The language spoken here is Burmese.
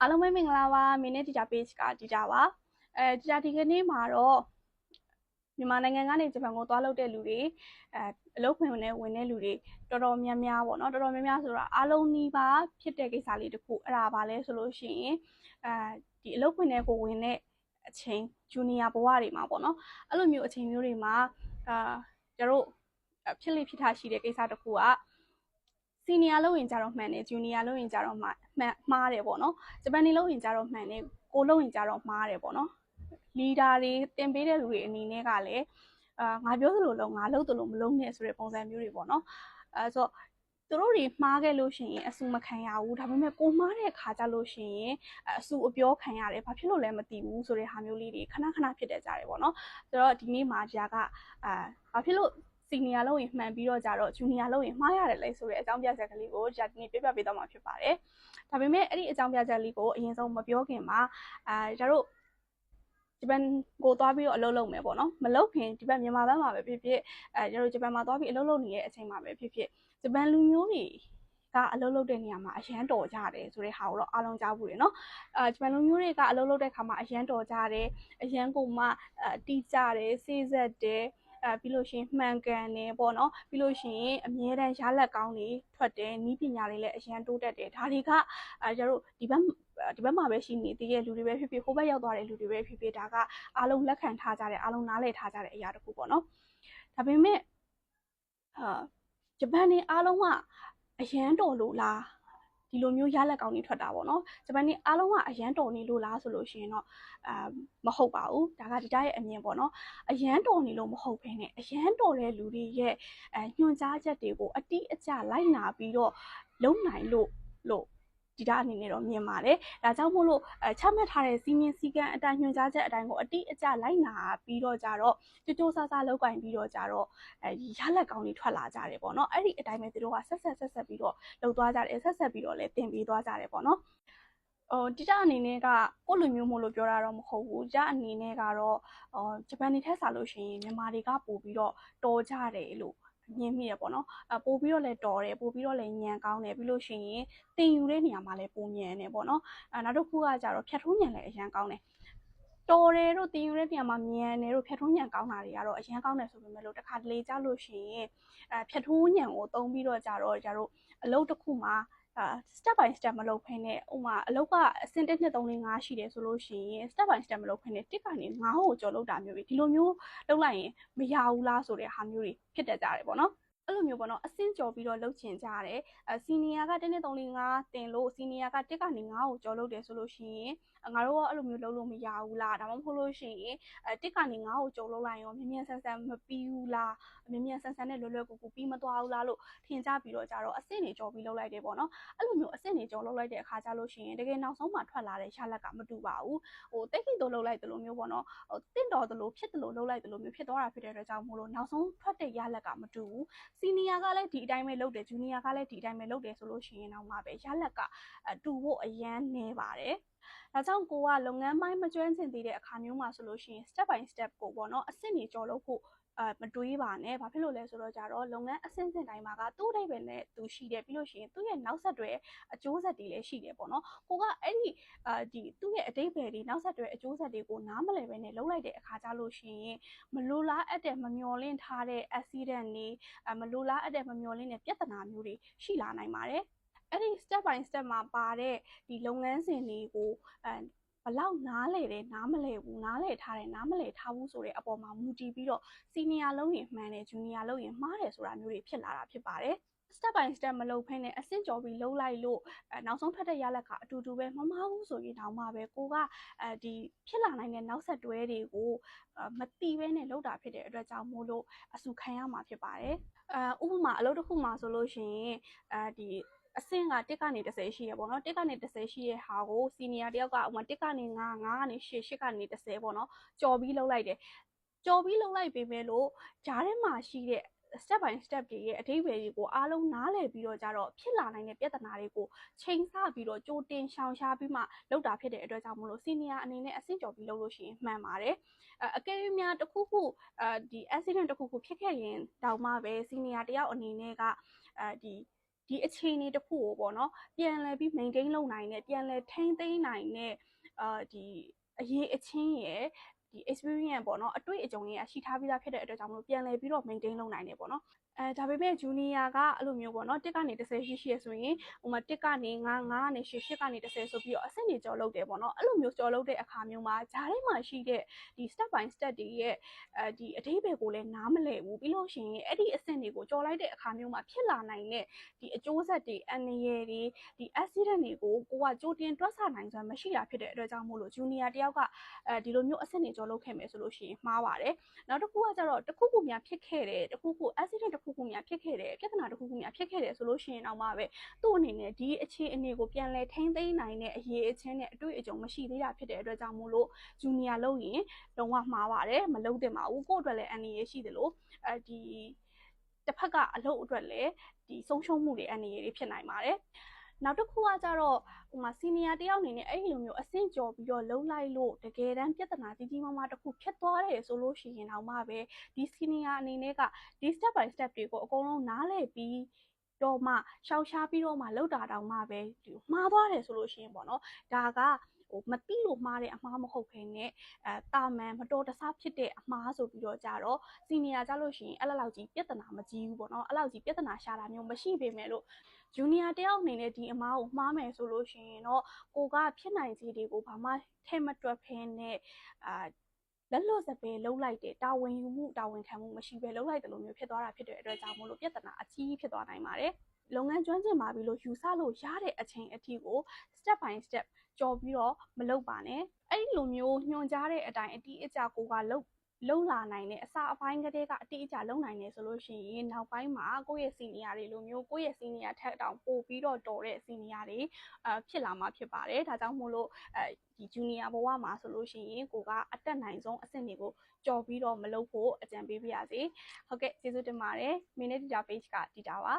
အားလုံးပဲမင်္ဂလာပါမင်းနဲ့ teacher page က teacher ပါအဲ teacher ဒီကနေ့မှာတော့မြန်မာနိုင်ငံကနေဂျပန်ကိုသွားလုပ်တဲ့လူတွေအဲအလုပ်ခွင်နဲ့ဝင်တဲ့လူတွေတော်တော်များများပေါ့နော်တော်တော်များများဆိုတော့အားလုံးနီးပါးဖြစ်တဲ့ကိစ္စလေးတစ်ခုအဲ့ဒါပါလဲဆိုလို့ရှိရင်အဲဒီအလုပ်ခွင်နဲ့ကိုဝင်တဲ့အချိန်ဂျူနီယာဘဝတွေမှာပေါ့နော်အဲ့လိုမျိုးအချိန်မျိုးတွေမှာအာကျတို့ဖြစ်လိဖြစ်ထားရှိတဲ့ကိစ္စတစ်ခုက စီနီယာလုပ်ရင်ကြတော့မှန်တယ်ဂျူနီယာလုပ်ရင်ကြတော့မှမှန်မှားတယ်ပေါ့နော်ဂျပန်နေလုပ်ရင်ကြတော့မှန်တယ်ကိုလုပ်ရင်ကြတော့မှားတယ်ပေါ့နော်လီဒါတွေတင်ပေးတဲ့လူတွေအနေနဲ့ကလည်းအာငါပြောသလိုလုံးငါလုပ်သလိုမလုပ်နဲ့ဆိုတဲ့ပုံစံမျိုးတွေပေါ့နော်အဲဆိုတော့သူတို့တွေမှားခဲ့လို့ရှိရင်အဆူမခံရဘူးဒါပေမဲ့ကိုမှားတဲ့ခါကြလို့ရှိရင်အဆူအပြောခံရတယ်ဘာဖြစ်လို့လဲမသိဘူးဆိုတဲ့ဟာမျိုးလေးတွေခဏခဏဖြစ်တဲ့ကြတယ်ပေါ့နော်ဆိုတော့ဒီနေ့မှာဂျာကအာဘာဖြစ်လို့ စီနီယာလုပ်ရင်မှန်ပြီးတော့ကြတော့ဂျူနီယာလုပ်ရင်မှားရတယ်လေဆိုတဲ့အကြောင်းပြချက်ကလေးကိုဂျာဒီနေ့ပြပြပေးတော့မှာဖြစ်ပါတယ်။ဒါပေမဲ့အဲ့ဒီအကြောင်းပြချက်လေးကိုအရင်ဆုံးမပြောခင်မှာအာဂျာတို့ဂျပန်ကိုသွားပြီးတော့အလုပ်လုပ်မယ်ပေါ့နော်မလုပ်ခင်ဒီဘက်မြန်မာဘက်မှာပဲဖြစ်ဖြစ်အဲကျတို့ဂျပန်မှာသွားပြီးအလုပ်လုပ်နေတဲ့အချိန်မှာပဲဖြစ်ဖြစ်ဂျပန်လူမျိုးတွေကအလုပ်လုပ်တဲ့နေရာမှာအရန်တော်ကြတယ်ဆိုတဲ့ဟာကိုတော့အားလုံးကြားဘူးတယ်နော်အာဂျပန်လူမျိုးတွေကအလုပ်လုပ်တဲ့ခါမှာအရန်တော်ကြတယ်အရန်ကိုမှအတီးကြတယ်စေးဆက်တယ် အဲပြီးလို့ရှိရင်မှန်ကန်တယ်ပေါ့နော်ပြီးလို့ရှိရင်အမြဲတမ်းရလက်ကောင်းတွေထွက်တယ်နီးပညာတွေလည်းအရန်တိုးတက်တယ်ဒါတွေကအဲကျတို့ဒီဘက်ဒီဘက်မှာပဲရှိနေသေးတဲ့လူတွေပဲဖြစ်ဖြစ်ဟိုဘက်ရောက်သွားတဲ့လူတွေပဲဖြစ်ဖြစ်ဒါကအားလုံးလက်ခံထားကြတယ်အားလုံးနားလည်ထားကြတဲ့အရာတစ်ခုပေါ့နော်ဒါပေမဲ့အာဂျပန်နေအားလုံးကအရန်တော်လို့လား ဒီလိုမျိုးရလက်ကောင်းတွေထွက်တာပေါ့နော်ဂျပန်နေအားလုံးကအရန်တော်နေလို့လားဆိုလို့ရှိရင်တော့အာမဟုတ်ပါဘူးဒါကဒီတိုင်းရဲ့အမြင်ပေါ့နော်အရန်တော်နေလို့မဟုတ်ဘဲနဲ့အရန်တော်တဲ့လူတွေရဲ့အဲညွှန်ကြားချက်တွေကိုအတိအကျလိုက်နာပြီးတော့လုံနိုင်လို့လို့ ဒီတာအနေနဲ့တော့မြင်ပါတယ်။ဒါကြောင့်မို့လို့အဲချမှတ်ထားတဲ့စီမင်းစည်းကမ်းအတိုင်းညွှန်ကြားချက်အတိုင်းကိုအတိအကျလိုက်နာပြီးတော့ကြတော့ကြိုးကြိုးစားစားလုပ်ကင်ပြီးတော့ကြတော့အဲရလက်ကောင်းတွေထွက်လာကြတယ်ပေါ့နော်။အဲ့ဒီအတိုင်းပဲသူတို့ကဆက်ဆက်ဆက်ဆက်ပြီးတော့လုပ်သွားကြတယ်ဆက်ဆက်ပြီးတော့လည်းတင်ပေးသွားကြတယ်ပေါ့နော်။ဟိုတိတအနေနဲ့ကကိုလူမျိုးမို့လို့ပြောတာတော့မဟုတ်ဘူး။ကြအနေနဲ့ကတော့ဟိုဂျပန်နေထက်စားလို့ရှိရင်မြန်မာတွေကပို့ပြီးတော့တော်ကြတယ်လို့ ညင်းမိရပေါ့နော်အပို့ပြီးတော့လည်းတော်တယ်ပို့ပြီးတော့လည်းညံကောင်းတယ်ပြီးလို့ရှိရင်တင်ယူတဲ့နေရာမှာလည်းပုံညံတယ်ပေါ့နော်အဲနောက်တစ်ခုကကြတော့ဖြတ်ထိုးညံလည်းအရန်ကောင်းတယ်တော်တယ်တို့တင်ယူတဲ့နေရာမှာမြန်တယ်တို့ဖြတ်ထိုးညံကောင်းတာတွေကတော့အရင်ကောင်းတယ်ဆိုပေမဲ့လို့တခါတလေကြားလို့ရှိရင်အဲဖြတ်ထိုးညံကိုသုံးပြီးတော့ကြတော့ကြတော့အလုပ်တစ်ခုမှာ အာ step by step မလုပ်ဖ ೇನೆ ဥမာအလုပ်ကအဆင့်1 2 3 4 5ရှိတယ်ဆိုလို့ရှိရင် step by step မလုပ်ဖ ೇನೆ တစ်ကနေ9ကိုကျော်လုပ်တာမျိုးတွေဒီလိုမျိုးလုပ်လိုက်ရင်မရဘူးလားဆိုတဲ့ဟာမျိုးတွေဖြစ်တတ်ကြတယ်ပေါ့နော် အဲ့လိုမျိုးပေါ့နော်အဆင့်ကျော်ပြီးတော့လှုပ်ချင်ကြရတယ်အဲစီနီယာက1နဲ့3 4 5တင်လို့စီနီယာက1ကနေ9ကိုကျော်လုပ်တယ်ဆိုလို့ရှိရင်ငါတို့ကအဲ့လိုမျိုးလုပ်လို့မရဘူးလားဒါမှမဟုတ်လို့ရှိရင်အဲ1ကနေ9ကိုကျော်လုပ်လိုက်ရောမြင်မြင်ဆန်းဆန်းမပြီးဘူးလားမြင်မြင်ဆန်းဆန်းနဲ့လွယ်လွယ်ကူကူပြီးမသွားဘူးလားလို့ထင်ကြပြီးတော့ကြတော့အဆင့်တွေကျော်ပြီးလုပ်လိုက်တယ်ပေါ့နော်အဲ့လိုမျိုးအဆင့်တွေကျော်လုပ်လိုက်တဲ့အခါကျလို့ရှိရင်တကယ်နောက်ဆုံးမှထွက်လာတဲ့ရလက်ကမတူပါဘူးဟိုတိတ်ခိတော့လုပ်လိုက်တယ်လို့မျိုးပေါ့နော်ဟိုတင့်တော်တယ်လို့ဖြစ်တယ်လို့လုပ်လိုက်တယ်လို့မျိုးဖြစ်သွားတာဖြစ်တဲ့အတွက်ကြောင့်မို့လို့နောက်ဆုံးထွက်တဲ့ရလက်ကမတူဘူးစီနီယာကလည်းဒီအတိုင်းပဲလုပ်တယ်ဂျူနီယာကလည်းဒီအတိုင်းပဲလုပ်တယ်ဆိုလို့ရှိရင်တော့မှပဲရလက်ကတူဖို့အရန်နေပါတယ်ဒါကြောင့်ကိုကလုပ်ငန်းပိုင်းမကျွမ်းကျင်သေးတဲ့အခါမျိုးမှာဆိုလို့ရှိရင် step by step ကိုပေါ့နော်အဆင့်တွေကျော်လို့ဖို့အဲမတွေးပါနဲ့ဘာဖြစ်လို့လဲဆိုတော့ကြတော့လုပ်ငန်းအဆင့်ဆင့်တိုင်းမှာကသူ့အဓိပ္ပာယ်နဲ့သူရှိတယ်ပြီးလို့ရှိရင်သူ့ရဲ့နောက်ဆက်တွဲအကျိုးဆက်တွေလည်းရှိတယ်ပေါ့နော်ကိုကအဲ့ဒီအာဒီသူ့ရဲ့အဓိပ္ပာယ်တွေနောက်ဆက်တွဲအကျိုးဆက်တွေကိုနားမလည်ပဲနဲ့လုပ်လိုက်တဲ့အခါကြလို့ရှိရင်မလိုလားအပ်တဲ့မမျော်လင့်ထားတဲ့ accident တွေမလိုလားအပ်တဲ့မမျော်လင့်တဲ့ပြဿနာမျိုးတွေရှိလာနိုင်ပါတယ် အဲ့ဒီ step by step မှာပါတဲ့ဒီလုပ်ငန်းစဉ်တွေကိုအဲဘလောက်နားလေတယ်နားမလဲဘူးနားလေထားတယ်နားမလဲထားဘူးဆိုတဲ့အပေါ်မှာမူတည်ပြီးတော့စီနီယာလုံးရင်မှန်တယ်ဂျူနီယာလုံးရင်မှားတယ်ဆိုတာမျိုးတွေဖြစ်လာတာဖြစ်ပါတယ် step by step မလုပ်ဖ ೇನೆ အဆင့်ကျော်ပြီးလှုပ်လိုက်လို့အဲနောက်ဆုံးထွက်တဲ့ရလက်ကအတူတူပဲမမဘူးဆိုရင်တောင်မှပဲကိုကအဲဒီဖြစ်လာနိုင်တဲ့နောက်ဆက်တွဲတွေကိုမတိပဲနဲ့လှုပ်တာဖြစ်တဲ့အတွက်ကြောင့်မို့လို့အဆူခံရမှာဖြစ်ပါတယ်အဲဥပမာအလုပ်တစ်ခုမှာဆိုလို့ရှိရင်အဲဒီ အဆင့်က1ကနေ30ရှိရပေါ့နော်1ကနေ30ရှိရဲ့ဟာကိုစီနီယာတယောက်ကဥမာ1ကနေ9 9ကနေ8 8ကနေ30ပေါ့နော်ကြော်ပြီးလှုပ်လိုက်တယ်ကြော်ပြီးလှုပ်လိုက်ပေမဲ့လို့ဂျားထဲမှာရှိတဲ့ step by step တွေရဲ့အထိပ္ပယ်တွေကိုအားလုံးနားလည်ပြီးတော့ကြတော့ဖြစ်လာနိုင်တဲ့ပြဿနာတွေကိုချိန်ဆပြီးတော့ကြိုတင်ရှောင်ရှားပြီးမှလုပ်တာဖြစ်တဲ့အတွက်ကြောင့်မလို့ senior အနေနဲ့အဆင့်ကျော်ပြီးလုပ်လို့ရှိရင်မှန်ပါတယ်အကယ်၍များတစ်ခုခုအဲဒီ accident တစ်ခုခုဖြစ်ခဲ့ရင်တောင်မှပဲ senior တယောက်အနေနဲ့ကအဲဒီ ဒီအခြေအနေတစ်ခုကိုပေါ့နော်ပြန်လည်ပြီး maintain လုပ်နိုင်တဲ့ပြန်လည်ထိန်းသိမ်းနိုင်တဲ့အာဒီအရေးအချင်းရဲ့ဒီ experience ပေါ့နော်အတွေ့အကြုံတွေကရှိထားပြီးသားဖြစ်တဲ့အတွက်ကြောင့်မလို့ပြန်လည်ပြီးတော့ maintain လုပ်နိုင်တယ်ပေါ့နော် အဲဒါပေမဲ့ junior ကအဲ့လိုမျိုးပေါ့နော်တစ်ကနေ30ရှိရှိရဆိုရင်ဟိုမှာတစ်ကနေ9 9ကနေ10 10ကနေ30ဆိုပြီးတော့အဆင့်တွေကျော်လုပ်တယ်ပေါ့နော်အဲ့လိုမျိုးကျော်လုပ်တဲ့အခါမျိုးမှာဂျားထဲမှာရှိတဲ့ဒီ step by step တွေရဲ့အဲဒီအသေးပဲကိုလည်းနားမလည်ဘူးပြီးလို့ရှိရင်အဲ့ဒီအဆင့်တွေကိုကျော်လိုက်တဲ့အခါမျိုးမှာဖြစ်လာနိုင်တဲ့ဒီအကျိုးဆက်တွေအန္တရာယ်တွေဒီ accident တွေကိုကိုကကြိုတင်တွက်ဆနိုင်စွမ်းမရှိတာဖြစ်တဲ့အတွက်ကြောင့်မို့လို့ junior တယောက်ကအဲဒီလိုမျိုးအဆင့်တွေကျော်လုပ်ခဲ့မယ်ဆိုလို့ရှိရင်မှားပါတယ်နောက်တစ်ခုကကျတော့တစ်ခုခုများဖြစ်ခဲ့တယ်တစ်ခုခု accident တစ်ခုခုများဖြစ်ခဲ့တယ်ပြဿနာတစ်ခုခုများဖြစ်ခဲ့တယ်ဆိုလို့ရှိရင်တော့မှပဲသူ့အနေနဲ့ဒီအခြေအနေကိုပြန်လဲထိန်းသိမ်းနိုင်တဲ့အရေးအချင်းနဲ့အတွေ့အကြုံမရှိသေးတာဖြစ်တဲ့အတွက်ကြောင့်မို့လို့ junior လုပ်ရင်လုံးဝမှားပါတယ်မလုပ်သင့်ပါဘူးကိုယ့်အတွက်လည်းအန္တရာယ်ရှိတယ်လို့အဲဒီတစ်ဖက်ကအလုပ်အတွက်လည်းဒီဆုံးရှုံးမှုတွေအန္တရာယ်တွေဖြစ်နိုင်ပါတယ် နောက်တစ်ခုကကြတော့ဟိုမှာ senior တယောက်အနေနဲ့အဲ့ဒီလိုမျိုးအဆင့်ကျော်ပြီးတော့လုံလိုက်လို့တကယ်တမ်းပြဿနာကြီးကြီးမားမားတစ်ခုဖြစ်သွားတယ်ဆိုလို့ရှိရင်တော့မှပဲဒီ senior အနေနဲ့ကဒီ step by step တွေကိုအကုန်လုံးနားလည်ပြီးတော့မှရှောင်ရှားပြီးတော့မှလောက်တာတောင်မှပဲဒီမှားသွားတယ်ဆိုလို့ရှိရင်ပေါ့နော်ဒါက ဟိုမတိလို့မှားတဲ့အမှားမဟုတ်ခင်နဲ့အဲတာမန်မတော်တဆဖြစ်တဲ့အမှားဆိုပြီးတော့ကြတော့စီနီယာကြလို့ရှိရင်အဲ့လောက်ကြီးပြဿနာမကြီးဘူးပေါ့နော်အဲ့လောက်ကြီးပြဿနာရှာတာမျိုးမရှိပေမဲ့လို့ဂျူနီယာတယောက်အနေနဲ့ဒီအမားကိုမှားမယ်ဆိုလို့ရှိရင်တော့ကိုကဖြစ်နိုင်ခြေတွေကိုဘာမှထဲမတွက်ဖဲနဲ့အာလက်လွတ်စပယ်လှုပ်လိုက်တယ်တာဝန်ယူမှုတာဝန်ခံမှုမရှိဘဲလှုပ်လိုက်တယ်လို့မျိုးဖြစ်သွားတာဖြစ်တဲ့အတွက်ကြောင့်မို့လို့ပြဿနာအကြီးဖြစ်သွားနိုင်ပါတယ် လုပ်ငန်းကျွမ်းကျင်ပါပြီလို့ယူဆလို့ရတဲ့အချိန်အထိကို step by step ကြော်ပြီးတော့မလုပ်ပါနဲ့အဲ့ဒီလိုမျိုးညွှန်ကြားတဲ့အတိုင်းအတိအကျကိုကလုပ်လုံလာနိုင်တဲ့အစာအပိုင်းကလေးကအတိအကျလုံနိုင်နေဆိုလို့ရှိရင်နောက်ပိုင်းမှာကိုယ့်ရဲ့စီနီယာတွေလိုမျိုးကိုယ့်ရဲ့စီနီယာထက်တောင်ပို့ပြီးတော့တော်တဲ့စီနီယာတွေအဖြစ်လာမှာဖြစ်ပါတယ်ဒါကြောင့်မို့လို့အဲဒီဂျူနီယာဘဝမှာဆိုလို့ရှိရင်ကိုကအတက်နိုင်ဆုံးအဆင့်တွေကိုကြော်ပြီးတော့မလုပ်ဖို့အကြံပေးပါရစေဟုတ်ကဲ့ကျေးဇူးတင်ပါတယ် minute data page ကဒီတာပါ